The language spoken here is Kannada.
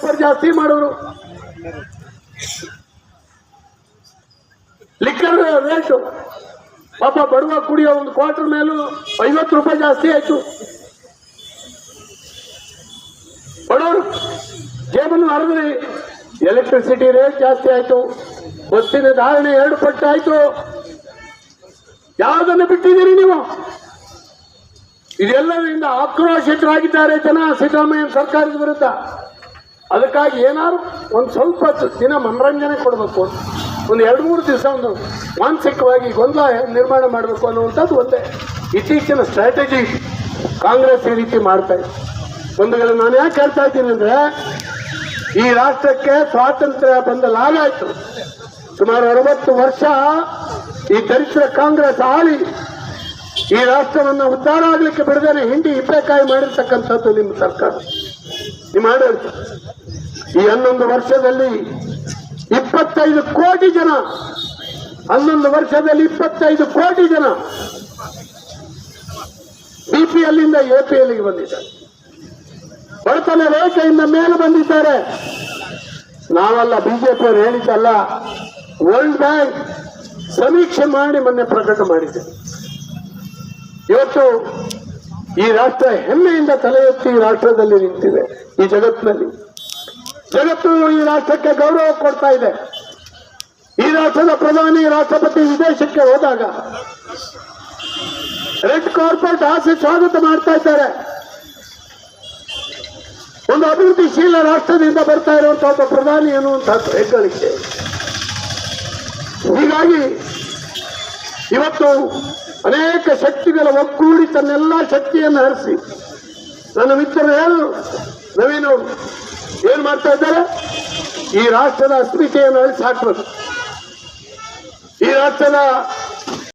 ಪೇಪರ್ ಜಾಸ್ತಿ ಮಾಡೋರು ಲಿಕ್ಕರ್ ರೇಟು ಪಾಪ ಬಡವ ಕುಡಿಯೋ ಒಂದು ಕ್ವಾರ್ಟರ್ ಮೇಲೂ ಐವತ್ತು ರೂಪಾಯಿ ಜಾಸ್ತಿ ಆಯ್ತು. ಬಡವರು, ಜೇಬನ್ನು ಹರಿದ್ರಿ. ಎಲೆಕ್ಟ್ರಿಸಿಟಿ ರೇಟ್ ಜಾಸ್ತಿ ಆಯ್ತು. ಬಸ್ಸಿನ ಧಾರಣೆ ಎರಡು ಪಟ್ಟು ಆಯ್ತು. ಯಾವುದನ್ನು ಬಿಟ್ಟಿದ್ದೀರಿ ನೀವು? ಇದೆಲ್ಲದರಿಂದ ಆಕ್ರೋಶಿತರಾಗಿದ್ದಾರೆ ಜನ ಸಿದ್ದರಾಮಯ್ಯ ಸರ್ಕಾರದ ವಿರುದ್ಧ. ಅದಕ್ಕಾಗಿ ಏನಾದ್ರು ಒಂದು ಸ್ವಲ್ಪ ದಿನ ಮನರಂಜನೆ ಕೊಡಬೇಕು. ಒಂದು ಎರಡು ಮೂರು ದಿವಸ ಒಂದು ಮಾನಸಿಕವಾಗಿ ಗೊಂದಲ ನಿರ್ಮಾಣ ಮಾಡಬೇಕು ಅನ್ನುವಂಥದ್ದು ಒಂದೇ. ಇತ್ತೀಚಿನ ಸ್ಟ್ರಾಟಜಿ ಕಾಂಗ್ರೆಸ್ ಈ ರೀತಿ ಮಾಡ್ತಾ ಇದೆ. ಒಂದು ವೇಳೆ ನಾನು ಯಾಕೆ ಹೇಳ್ತಾ ಇದ್ದೀನಿ ಅಂದ್ರೆ, ಈ ರಾಷ್ಟ್ರಕ್ಕೆ ಸ್ವಾತಂತ್ರ್ಯ ಬಂದ ಲಾಭ ಆಯ್ತು. ಸುಮಾರು ಅರವತ್ತು ವರ್ಷ ಈ ದರಿದ್ರ ಕಾಂಗ್ರೆಸ್ ಆಳಿ ಈ ರಾಷ್ಟ್ರವನ್ನು ಉದ್ಧಾರ ಆಗ್ಲಿಕ್ಕೆ ಬಿಡದೇನೆ ಹಿಂಡಿ ಇಪ್ಪೆಕಾಯಿ ಮಾಡಿರ್ತಕ್ಕಂಥದ್ದು ನಿಮ್ಮ ಸರ್ಕಾರ. ನಿಮ್ಮ ಆಡಳಿತ ಈ ಹನ್ನೊಂದು ವರ್ಷದಲ್ಲಿ ಇಪ್ಪತ್ತೈದು ಕೋಟಿ ಜನ, ಹನ್ನೊಂದು ವರ್ಷದಲ್ಲಿ ಇಪ್ಪತ್ತೈದು ಕೋಟಿ ಜನ ಬಿಪಿಎಲ್ಲಿಂದ ಎಪಿಎಲ್ಗೆ ಬಂದಿದ್ದಾರೆ. ಬಡತನ ರೇಖೆಯಿಂದ ಮೇಲೆ ಬಂದಿದ್ದಾರೆ. ನಾವಲ್ಲ ಬಿಜೆಪಿಯವರು ಹೇಳಿದ್ದಲ್ಲ ವರ್ಲ್ಡ್ ಬ್ಯಾಂಕ್ ಸಮೀಕ್ಷೆ ಮಾಡಿ ಮೊನ್ನೆ ಪ್ರಕಟ ಮಾಡಿದೆ. ಇವತ್ತು ಈ ರಾಷ್ಟ್ರ ಹೆಮ್ಮೆಯಿಂದ ತಲೆ ಎತ್ತಿ ಈ ರಾಷ್ಟ್ರದಲ್ಲಿ ನಿಂತಿದೆ, ಈ ಜಗತ್ತಿನಲ್ಲಿ. ಜಗತ್ತು ಈ ರಾಷ್ಟ್ರಕ್ಕೆ ಗೌರವ ಕೊಡ್ತಾ ಇದೆ. ಈ ರಾಷ್ಟ್ರದ ಪ್ರಧಾನಿ, ರಾಷ್ಟ್ರಪತಿ ವಿದೇಶಕ್ಕೆ ಹೋದಾಗ ರೆಡ್ ಕಾರ್ಪೊರೇಟ್ ಆಸೆ ಸ್ವಾಗತ ಮಾಡ್ತಾ ಇದ್ದಾರೆ. ಒಂದು ಅಭಿವೃದ್ಧಿಶೀಲ ರಾಷ್ಟ್ರದಿಂದ ಬರ್ತಾ ಇರುವಂತಹ ಒಬ್ಬ ಪ್ರಧಾನಿ ಅನ್ನುವಂತಹ ಹೆಗ್ಗಳಿಕೆ. ಹೀಗಾಗಿ ಇವತ್ತು ಅನೇಕ ಶಕ್ತಿಗಳ ಒಕ್ಕೂಡಿ ತನ್ನೆಲ್ಲ ಶಕ್ತಿಯನ್ನು ಹರಿಸಿ. ನನ್ನ ಮಿತ್ರರು ಹೇಳು ನವೀನ್ ಅವರು ಏನ್ ಮಾಡ್ತಾ ಇದ್ದಾರೆ? ಈ ರಾಷ್ಟ್ರದ ಅಸ್ಮಿತೆಯನ್ನು ಅಳಿಸಿ ಹಾಕಬೇಕು ಈ ರಾಷ್ಟ್ರದ